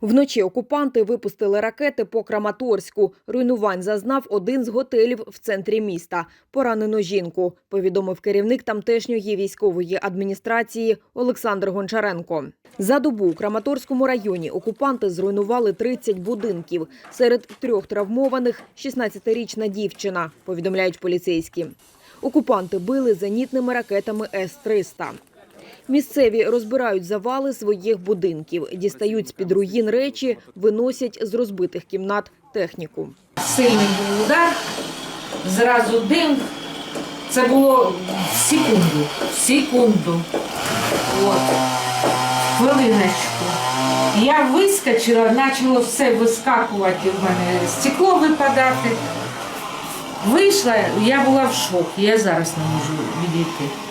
Вночі окупанти випустили ракети по Краматорську. Руйнувань зазнав один з готелів в центрі міста. Поранено жінку, повідомив керівник тамтешньої військової адміністрації Олександр Гончаренко. За добу у Краматорському районі окупанти зруйнували 30 будинків. Серед трьох травмованих – 16-річна дівчина, повідомляють поліцейські. Окупанти били зенітними ракетами С-300. Місцеві розбирають завали своїх будинків, дістають з-під руїн речі, виносять з розбитих кімнат техніку. Сильний був удар, зразу дим. Це було секунду. Секунду. От. Хвилиночку. Я вискочила, почало все вискакувати в мене, стекло випадати. Вийшла, я була в шокі, я зараз не можу відійти.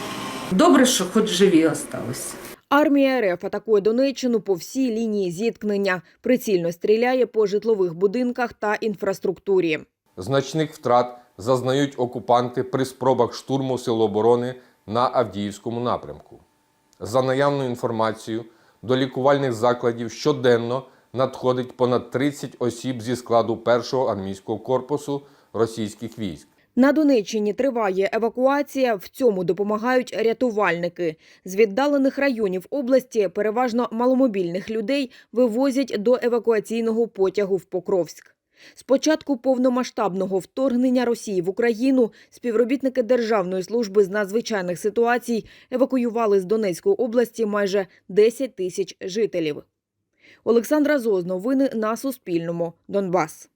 Добре, що хоч живі залишилися. Армія РФ атакує Донеччину по всій лінії зіткнення. Прицільно стріляє по житлових будинках та інфраструктурі. Значних втрат зазнають окупанти при спробах штурму Сил оборони на Авдіївському напрямку. За наявною інформацією, до лікувальних закладів щоденно надходить понад 30 осіб зі складу першого армійського корпусу російських військ. На Донеччині триває евакуація. В цьому допомагають рятувальники. З віддалених районів області переважно маломобільних людей вивозять до евакуаційного потягу в Покровськ. З початку повномасштабного вторгнення Росії в Україну співробітники Державної служби з надзвичайних ситуацій евакуювали з Донецької області майже 10 тисяч жителів. Олександра Зоз, новини на Суспільному. Донбас.